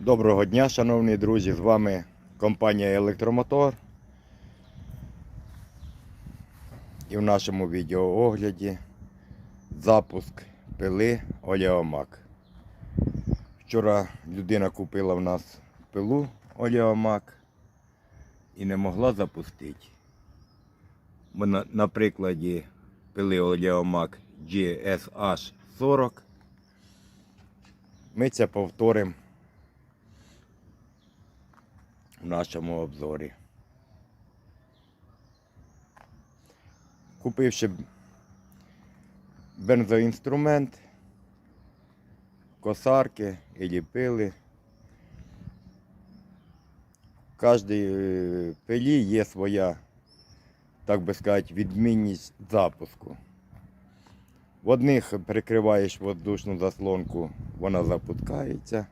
Доброго дня, шановні друзі! З вами компанія Електромотор. І в нашому відеоогляді запуск пили Олеомак. Вчора людина купила в нас пилу Олеомак і не могла запустити. Ми на, прикладі пили Олеомак GSH 40. Ми це повторимо в нашому обзорі. Купивши бензоінструмент, косарки і ліпили. В кожній е, пилі є своя, так би сказати, відмінність запуску. В одних прикриваєш воздушну заслонку, вона запускається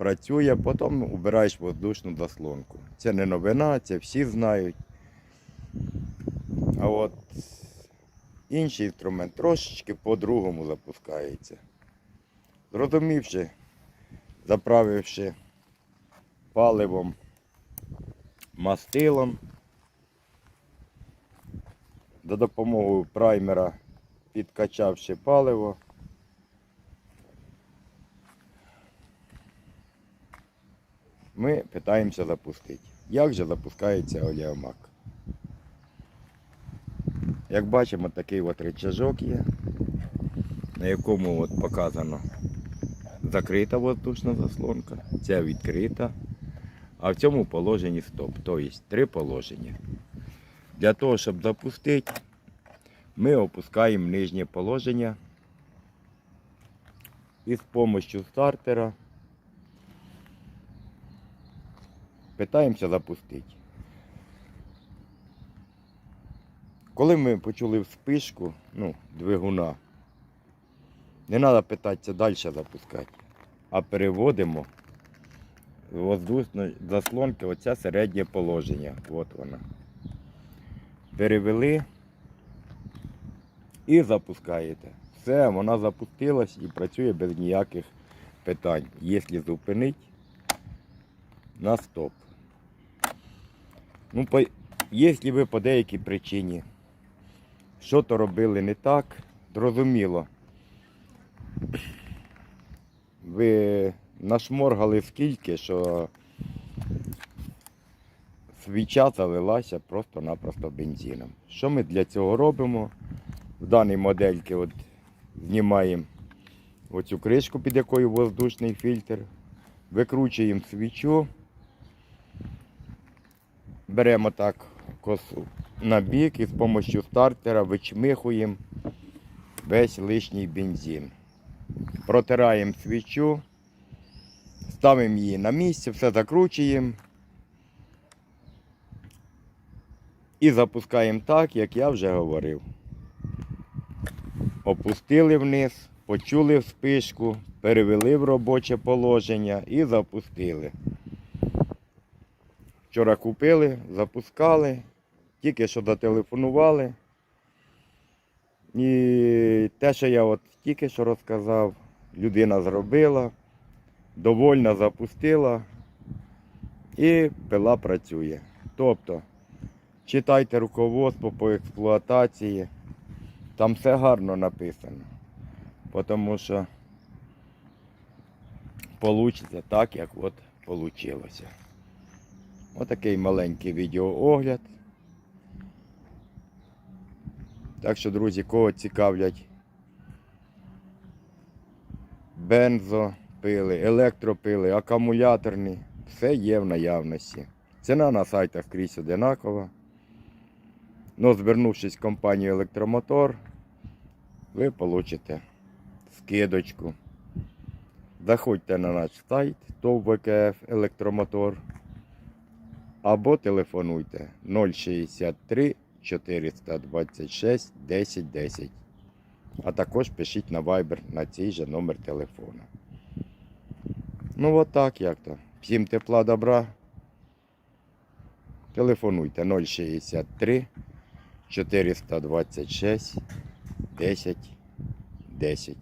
працює, потім убираєш воздушну заслонку. Це не новина, це всі знають. А от інший інструмент трошечки по-другому запускається. Зрозумівши, заправивши паливом, мастилом, за допомогою праймера підкачавши паливо. Ми питаємося запустити. Як же запускається олеомак? Як бачимо, такий от рычажок є, на якому от показано закрита воздушна заслонка, ця відкрита, а в цьому положенні стоп, тобто три положення. Для того, щоб запустити, ми опускаємо нижнє положення і з допомогою стартера питаємося запустити. Коли ми почули вспишку, ну, двигуна, не треба питатися далі запускати, а переводимо воздушні заслонки, оце середнє положення. От вона. Перевели і запускаєте. Все, вона запустилась і працює без ніяких питань. Якщо зупинить, на стоп. Ну, по... якщо ви по деякій причині що то робили не так, зрозуміло. Ви нашморгали скільки, що свіча залилася просто-напросто бензином. Що ми для цього робимо? В даній модельці от знімаємо оцю кришку, під якою воздушний фільтр, викручуємо свічу, беремо так косу на бік і з допомогою стартера вичмихуємо весь лишній бензин. Протираємо свічу, ставимо її на місце, все закручуємо і запускаємо так, як я вже говорив. Опустили вниз, почули вспишку, перевели в робоче положення і запустили. Вчора купили, запускали, тільки що зателефонували. І те, що я от тільки що розказав, людина зробила, довольно запустила і пила працює. Тобто, читайте руководство по експлуатації, там все гарно написано, тому що вийде так, як от вийшло. Отакий маленький відеоогляд. Так що, друзі, кого цікавлять бензопили, електропили, акумуляторні, все є в наявності. Ціна на сайтах скрізь одинакова. Но звернувшись в компанію Електромотор, ви получите скидочку. Заходьте на наш сайт ТОВ ВКФ Електромотор або телефонуйте 063 426 10 10. А також пишіть на Viber на цей же номер телефона. Ну от так як то. Всім тепла добра. Телефонуйте 063 426 10 10.